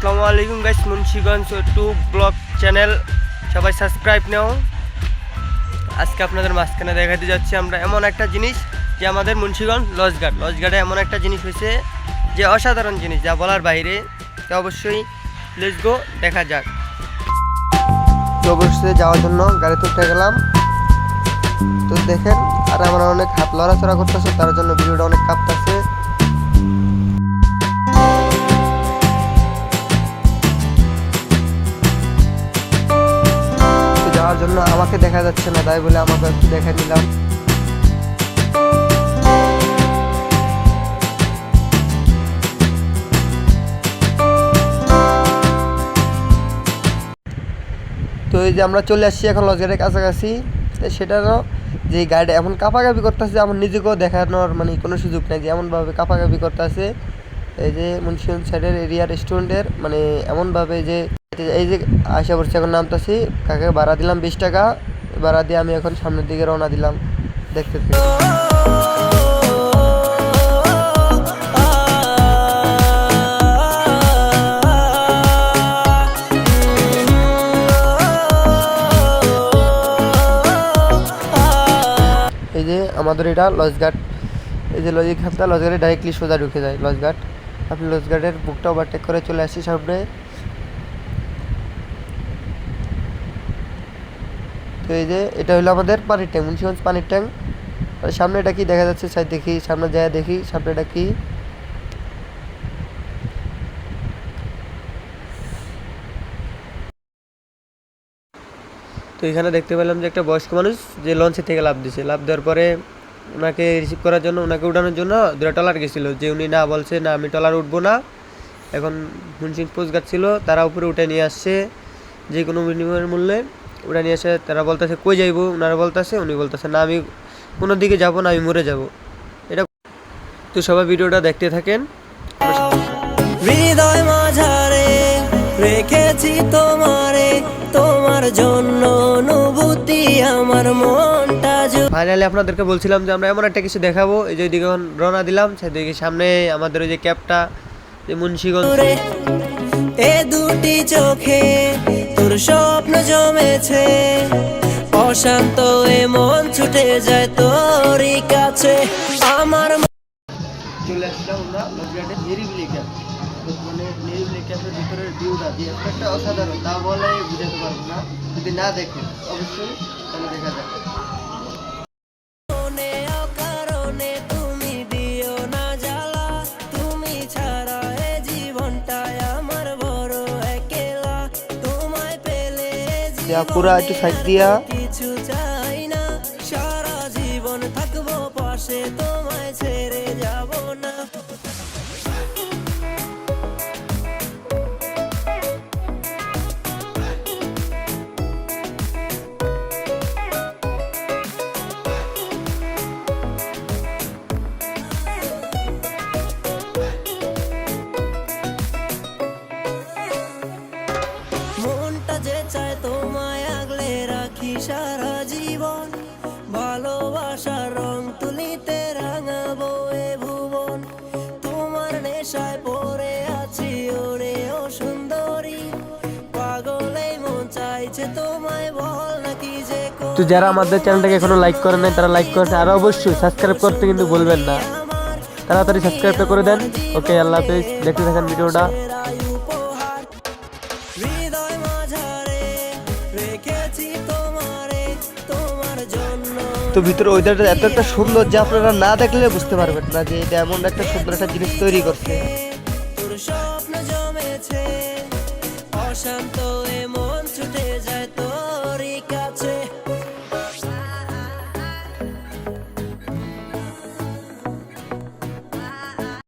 আসসালামু আলাইকুম guys Munshiganj to blog channel. সবাই সাবস্ক্রাইব নেও। আজকে আপনাদের মাঝখানে দেখাতে যাচ্ছি আমরা এমন একটা জিনিস যে আমাদের মুন্সিগঞ্জ লজঘাট। লজঘাটে এমন একটা জিনিস হয়েছে যে অসাধারণ জিনিস, যা বলার বাইরে। তো অবশ্যই লেটস গো, দেখা যাক। তো অবশ্যই যাওয়ার জন্য গাড়িতে উঠে গেলাম। তো দেখেন, আর আমরা অনেক হাত লড়াচড়া করতেছে, তার জন্য ভিডিওটা অনেক কাঁপতেছে। যাওয়ার জন্য আমাকে দেখা যাচ্ছে না, তাই বলে আমাকে একটু দেখে নিলাম। তো এই যে আমরা চলে আসছি এখন লজগেটের কাছাকাছি সেটারও যে গাড়িটা এমন কাপাকাপি করতেছে, আমার নিজেকেও দেখানোর মানে কোনো সুযোগ নেই যে এমনভাবে কাপাকাপি করতেছে। এই যে মুন্সিগঞ্জ সাইডের এরিয়া রেস্টুরেন্টের মানে এমনভাবে যে এই যে আশা করছি এখন নামতেছি কাকে ভাড়া দিলাম বিশ টাকা, ভাড়া দিয়ে আমি এখন সামনের দিকে রওনা দিলাম দেখতে এই যে আমাদের এটা লজঘাট, এই যে লজঘাটটা, লজঘাটে ডাইরেক্টলি সোজা ঢুকে যায়, লজঘাট। আপনি লজঘাটের বুকটা ওভারটেক করে চলে আসছি সামনে। তো এই যে, এটা হলো আমাদের পানির ট্যাঙ্ক, মুন্সিগঞ্জ পানির ট্যাঙ্ক। সামনে এটা কি দেখা যাচ্ছে? সাইড দেখি, সামনে যায় দেখি, সামনে এটা কি? তো এখানে দেখতে পেলাম যে একটা বয়স্ক মানুষ যে লঞ্চে থেকে লাভ দিছে। লাভ দেওয়ার পরে ওনাকে রিসিভ করার জন্য, ওনাকে উঠানোর জন্য দুটা টলার গেছিল। যে উনি না বলছে, না, আমি টলার উঠবো না। এখন মুন্সিং পোস্ট ছিল, তারা উপরে উঠে নিয়ে আসছে যে কোনো বিনিময়ের মূল্যে। উঠে নিয়ে আসে তারা বলতেছে কই যাইবো? ওনারা বলতেছে উনি বলতেছে না আমি কোনো দিকে যাব না আমি মরে যাব। এটা তো সবাই ভিডিওটা দেখতে থাকেন। হৃদয় মাঝারে রেখেছি তোমারে তোমার জন্য অনুভূতি আমার মনটা ফাইনালি আপনাদেরকে বলছিলাম যে আমরা এমন একটা কিছু দেখাবো। এই যে ওইদিকে রওনা দিলাম সেদিকে সামনে আমাদের ওই যে ক্যাবটা যে মুন্সিগঞ্জ এ দুটি চোখে স্বপ্ন জমেছে। অশান্ত এ মন ছুটে যায় তোরই কাছে। আমার চলে মানে নিরিবিলি ক্যাফের দিয়ে একটা অসাধারণ, তা বলে বুঝাতে পারব না। যদি না দেখেন, অবশ্যই তাহলে দেখা যাবে। দেয়া পুরা একটু সাইড দিয়া। কিছু চাই না, সারা জীবন থাকব পাশে, তোমায় ছেড়ে যাব না। তো যারা আমাদের চ্যানেলটাকে এখনও লাইক করে নাই তারা লাইক করেন আর অবশ্যই সাবস্ক্রাইব করতে কিন্তু বলবেন না। তাড়াতাড়ি সাবস্ক্রাইবটা করে দেন। ওকে আল্লাহ হাফেজ। দেখতে থাকেন ভিডিওটা। তো ভিতরে ওয়েদারটা এত একটা সুন্দর যে আপনারা না দেখলে বুঝতে পারবেন না যে এটা এমন একটা সুন্দর একটা জিনিস তৈরি করছে। অশান্ত মন ছুটে যায় তো